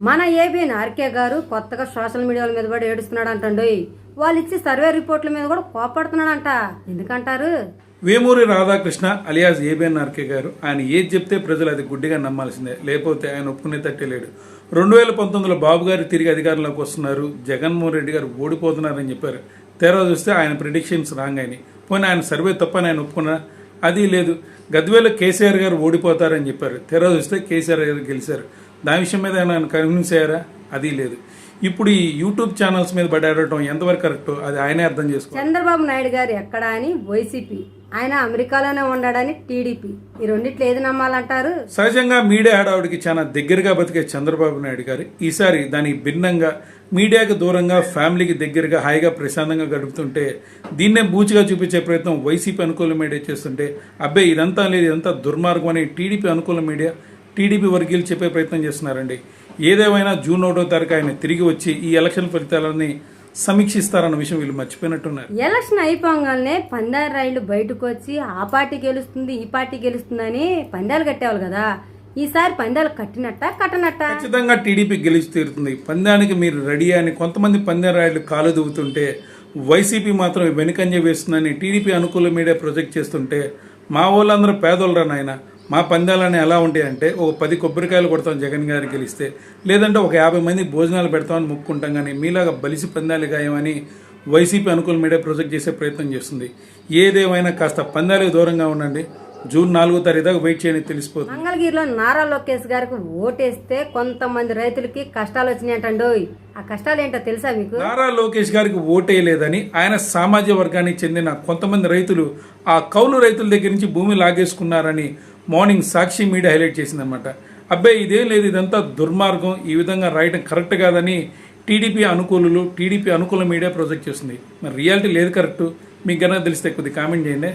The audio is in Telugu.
మన ఏబిఎన్ ఆర్కే గారు కొత్తగా సోషల్ మీడియాల మీద పడి ఏడుస్తున్నాడు అంటండి వాళ్ళు ఇచ్చే సర్వే రిపోర్ట్ల మీద కూడా కోపడుతున్నాడంట. ఎందుకంటారు? వేమూరి రాధాకృష్ణ అలియాస్ ఏబిఎన్ ఆర్కే గారు ఆయన ఏది చెప్తే ప్రజలు అది గుడ్డిగా నమ్మాల్సిందే. లేకపోతే ఆయన ఒప్పుకునే తట్టేలేడు రెండు వేల పంతొమ్మిదిలో బాబు గారు తిరిగి అధికారంలోకి వస్తున్నారు. జగన్మోహన్ రెడ్డి గారు ఓడిపోతున్నారని చెప్పారు. తెర చూస్తే ఆయన ప్రిడిక్షన్స్ రాంగ్ అయినాయి. పోనీ ఆయన సర్వే తప్పని ఆయన ఒప్పుకున్నా అది లేదు. గద్వేలో కేసీఆర్ గారు ఓడిపోతారని చెప్పారు. తెర చూస్తే కేసీఆర్ గారు గెలిచారు. దాని విషయం మీద ఆయన కన్విన్స్ అయ్యారా? అది లేదు. ఇప్పుడు ఈ యూట్యూబ్ ఛానల్స్ మీద పడాడటం ఎంతవరకు కరెక్ట్ అది ఆయనే అర్థం చేసుకోవాలి. చంద్రబాబు నాయుడు గారు ఎక్కడా అని వైసీపీ ఆయన అమెరికాలోనే ఉన్నాడని టీడీపీ ఈ రెండిట్లో ఏది నమ్మాలంటారు? సహజంగా మీడియా హడావుడికి చాలా దగ్గరగా బతికే చంద్రబాబు నాయుడు గారు ఈసారి దానికి భిన్నంగా మీడియాకి దూరంగా ఫ్యామిలీకి దగ్గరగా హాయిగా ప్రశాంతంగా గడుపుతుంటే దీన్నే బూచిగా చూపించే ప్రయత్నం వైసీపీ అనుకూల మీడియా చేస్తుంటే అబ్బే ఇదంతా లేదు ఇదంతా దుర్మార్గం అని టీడీపీ అనుకూల మీడియా టీడీపీ వర్గీయులు చెప్పే ప్రయత్నం చేస్తున్నారండి. ఏదేమైనా జూన్ ఒకటో తారీఖు ఆయన తిరిగి వచ్చి ఈ ఎలక్షన్ ఫలితాలని సమీక్షిస్తారన్న విషయం వీళ్ళు మర్చిపోయినట్టున్నారు. ఎలక్షన్ అయిపోగానే పందాల రైళ్ళు బయటకు వచ్చి ఆ పార్టీ గెలుస్తుంది ఈ పార్టీ గెలుస్తుందని పందాలు కట్టేవాళ్ళు కదా. ఈసారి పందాలు కట్టినట్ట కట్టనట్ట? ఖచ్చితంగా టీడీపీ గెలిచి తీరుతుంది. పందానికి మీరు రెడీ అని కొంతమంది పందెం రాయలు కాలు దువ్వుతుంటే వైసీపీ మాత్రం వెనుకంజ వేస్తుందని టీడీపీ అనుకూల మీడియా ప్రొజెక్ట్ చేస్తుంటే మా వాళ్ళందరూ పేదోళ్ళరా నాయన? మా పందాలని ఎలా ఉంటాయంటే ఒక పది కొబ్బరికాయలు కొడతాం జగన్ గారికి గెలిస్తే లేదంటే ఒక యాభై మంది భోజనాలు పెడతామని మొక్కుంటాం కానీ మీలాగా బలిసి పందాలు గాయమని వైసీపీ అనుకూల మీడియా ప్రొజెక్ట్ చేసే ప్రయత్నం చేస్తుంది. ఏదేమైనా కాస్త పందాలకు దూరంగా ఉండండి. జూన్ నాలుగో తారీఖు దాకా వెయిట్ చేయని తెలిసిపోతుంది. మంగళగిరిలో నారా లోకేష్ గారికి ఓటేస్తే కొంతమంది రైతులకి కష్టాలు వచ్చినాయంటండోయ్ ఆ కష్టాలు ఏంటో తెలుసా మీకు? నారా లోకేష్ గారికి ఓటేయలేదని ఆయన సామాజిక వర్గానికి చెందిన కొంతమంది రైతులు ఆ కౌలు రైతుల దగ్గర నుంచి భూమి లాగేసుకున్నారని మార్నింగ్ సాక్షి మీడియా హైలైట్ చేసిందనమాట అబ్బాయి ఇదేం లేదు ఇదంతా దుర్మార్గం ఈ విధంగా రాయడం కరెక్ట్ కాదని టీడీపీ అనుకూలులు టీడీపీ అనుకూల మీడియా ప్రొజెక్ట్ చేస్తుంది. మరి రియాలిటీ లేదు కరెక్ట్. మీకు కనుక తెలిస్తే కొద్దిగా కామెంట్ చేయండి.